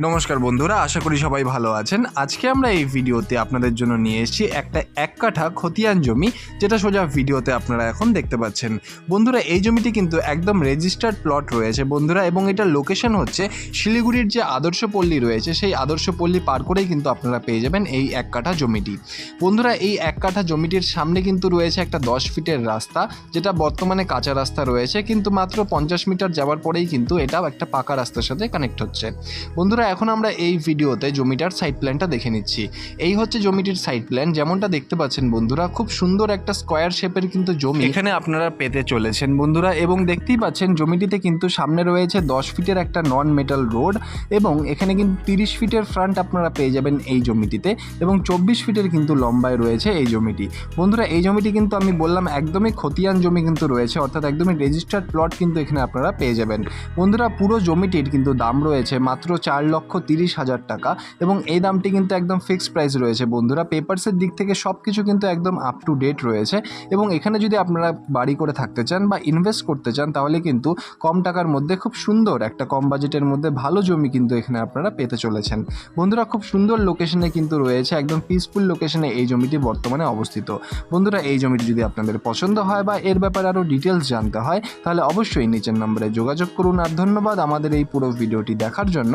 নমস্কার বন্ধুরা, আশা করি সবাই ভালো আছেন। আজকে আমরা এই ভিডিওতে আপনাদের জন্য নিয়ে এসেছি একটা এক কাঠা খতিয়ান জমি, যেটা সোজা ভিডিওতে আপনারা এখন দেখতে পাচ্ছেন। বন্ধুরা, এই জমিটি কিন্তু একদম রেজিস্টার্ড প্লট রয়েছে বন্ধুরা, এবং এটার লোকেশন হচ্ছে শিলিগুড়ির যে আদর্শ পল্লী রয়েছে, সেই আদর্শ পল্লী পার করেই কিন্তু আপনারা পেয়ে যাবেন এই এক কাঠা জমিটি। বন্ধুরা, এই এক কাঠা জমিটির সামনে কিন্তু রয়েছে একটা দশ ফিটের রাস্তা, যেটা বর্তমানে কাঁচা রাস্তা রয়েছে, কিন্তু মাত্র পঞ্চাশ মিটার যাওয়ার পরেই কিন্তু এটাও একটা পাকা রাস্তার সাথে কানেক্ট হচ্ছে। বন্ধুরা, এখন আমরা এই ভিডিওতে জমিটার সাইড প্ল্যানটা দেখে নিচ্ছি। এই হচ্ছে জমিটির সাইড প্ল্যান যেমনটা দেখতে পাচ্ছেন বন্ধুরা, খুব সুন্দর একটা স্কোয়ার শেপের কিন্তু জমি। এখানে আপনারা পেতে চলেছেন বন্ধুরা, এবং দেখতেই পাচ্ছেন জমিটিতে কিন্তু সামনে রয়েছে দশ ফিটের একটা নন মেটাল রোড এবং এখানে কিন্তু তিরিশ ফিটের ফ্রন্ট আপনারা পেয়ে যাবেন এই জমিটিতে, এবং চব্বিশ ফিটের কিন্তু লম্বায় রয়েছে এই জমিটি। বন্ধুরা, এই জমিটি কিন্তু আমি বললাম একদমই খতিয়ান জমি কিন্তু রয়েছে, অর্থাৎ একদমই রেজিস্টার্ড প্লট কিন্তু এখানে আপনারা পেয়ে যাবেন। বন্ধুরা, পুরো জমিটির কিন্তু দাম রয়েছে মাত্র চার লক্ষ তিরিশ হাজার টাকা এবং এই দামটি কিন্তু একদম ফিক্সড প্রাইস রয়েছে বন্ধুরা। পেপারসের দিক থেকে সব কিছু কিন্তু একদম আপ টু ডেট রয়েছে এবং এখানে যদি আপনারা বাড়ি করে থাকতে চান বা ইনভেস্ট করতে চান, তাহলে কিন্তু কম টাকার মধ্যে খুব সুন্দর একটা কম বাজেটের মধ্যে ভালো জমি কিন্তু এখানে আপনারা পেতে চলেছেন। বন্ধুরা, খুব সুন্দর লোকেশনে কিন্তু রয়েছে, একদম পিসফুল লোকেশনে এই জমিটি বর্তমানে অবস্থিত। বন্ধুরা, এই জমিটি যদি আপনাদের পছন্দ হয় বা এর ব্যাপারে আরও ডিটেলস জানতে হয়, তাহলে অবশ্যই নিচের নম্বরে যোগাযোগ করুন। আর ধন্যবাদ আমাদের এই পুরো ভিডিওটি দেখার জন্য।